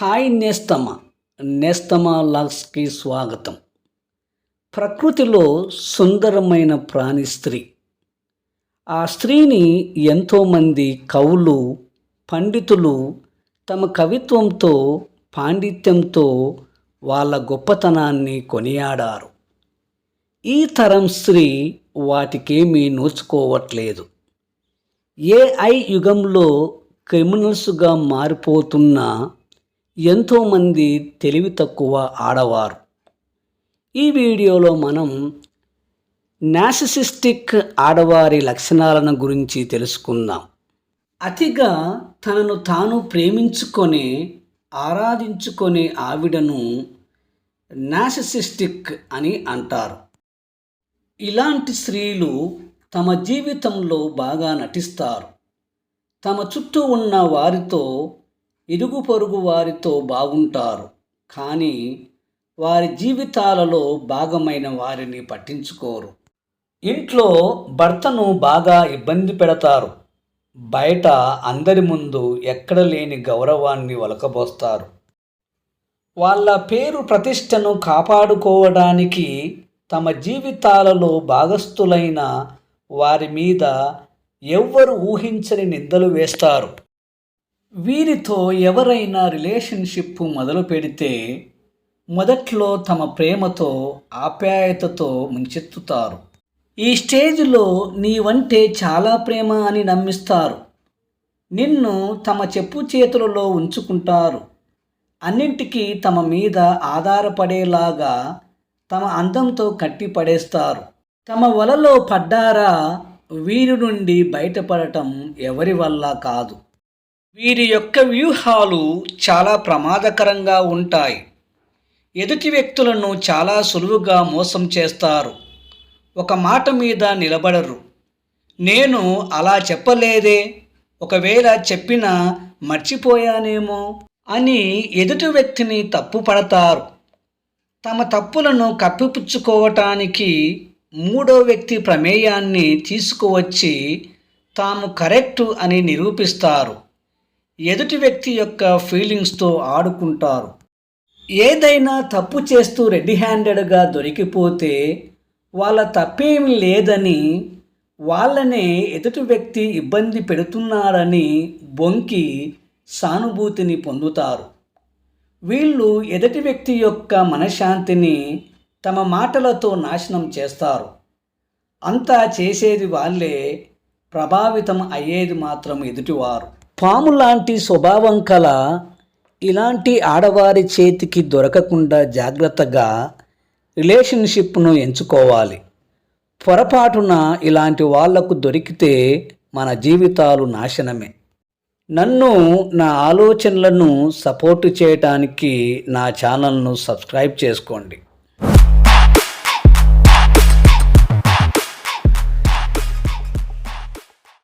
Hi నేస్తమ నేస్తమ లాగ్స్కి స్వాగతం. ప్రకృతిలో సుందరమైన ప్రాణి స్త్రీ. ఆ స్త్రీని ఎంతోమంది కవులు పండితులు తమ కవిత్వంతో పాండిత్యంతో వాళ్ళ గొప్పతనాన్ని కొనియాడారు. ఈ తరం స్త్రీ వాటికేమీ నోచుకోవట్లేదు. ఏఐ యుగంలో క్రిమినల్స్గా మారిపోతున్న ఎంతోమంది తెలివి తక్కువ ఆడవారు. ఈ వీడియోలో మనం నాసిసిస్టిక్ ఆడవారి లక్షణాలను గురించి తెలుసుకుందాం. అతిగా తనను తాను ప్రేమించుకొని ఆరాధించుకునే ఆవిడను నాసిసిస్టిక్ అని అంటారు. ఇలాంటి స్త్రీలు తమ జీవితంలో బాగా నటిస్తారు. తమ చుట్టూ ఉన్న వారితో ఇరుగు పొరుగు వారితో బాగుంటారు. కానీ వారి జీవితాలలో భాగమైన వారిని పట్టించుకోరు. ఇంట్లో భర్తను బాగా ఇబ్బంది పెడతారు. బయట అందరి ముందు ఎక్కడ లేని గౌరవాన్ని వలకబోస్తారు. వాళ్ళ పేరు ప్రతిష్టను కాపాడుకోవడానికి తమ జీవితాలలో భాగస్థులైన వారి మీద ఎవ్వరు ఊహించని నిందలు వేస్తారు. వీరితో ఎవరైనా రిలేషన్షిప్ మొదలు పెడితే మొదట్లో తమ ప్రేమతో ఆప్యాయతతో ముంచెత్తుతారు. ఈ స్టేజ్లో నీవంటే చాలా ప్రేమ అని నమ్మిస్తారు. నిన్ను తమ చెప్పు చేతులలో ఉంచుకుంటారు. అన్నింటికీ తమ మీద ఆధారపడేలాగా తమ అందంతో కట్టిపడేస్తారు. తమ వలలో పడ్డారా వీరి నుండి బయటపడటం ఎవరి వల్ల కాదు. వీరి యొక్క వ్యూహాలు చాలా ప్రమాదకరంగా ఉంటాయి. ఎదుటి వ్యక్తులను చాలా సులువుగా మోసం చేస్తారు. ఒక మాట మీద నిలబడరు. నేను అలా చెప్పలేదే. ఒకవేళ చెప్పినా మర్చిపోయానేమో అని ఎదుటి వ్యక్తిని తప్పు పడతారు. తమ తప్పులను కప్పిపుచ్చుకోవటానికి మూడో వ్యక్తి ప్రమేయాన్ని తీసుకువచ్చి తాము కరెక్టు అని నిరూపిస్తారు. ఎదుటి వ్యక్తి యొక్క ఫీలింగ్స్తో ఆడుకుంటారు. ఏదైనా తప్పు చేస్తూ రెడీ హ్యాండెడ్గా దొరికిపోతే వాళ్ళ తప్పేం లేదని వాళ్ళనే ఎదుటి వ్యక్తి ఇబ్బంది పెడుతున్నారని బొంకి సానుభూతిని పొందుతారు. వీళ్ళు ఎదుటి వ్యక్తి యొక్క మనశ్శాంతిని తమ మాటలతో నాశనం చేస్తారు. అంతా చేసేది వాళ్ళే ప్రభావితం అయ్యేది మాత్రం ఎదుటివారు. పాము లాంటి స్వభావం కల ఇలాంటి ఆడవారి చేతికి దొరకకుండా జాగ్రత్తగా రిలేషన్షిప్ను ఎంచుకోవాలి. పొరపాటున ఇలాంటి వాళ్ళకు దొరికితే మన జీవితాలు నాశనమే. నన్ను నా ఆలోచనలను సపోర్టు చేయటానికి నా ఛానల్ను సబ్స్క్రైబ్ చేసుకోండి.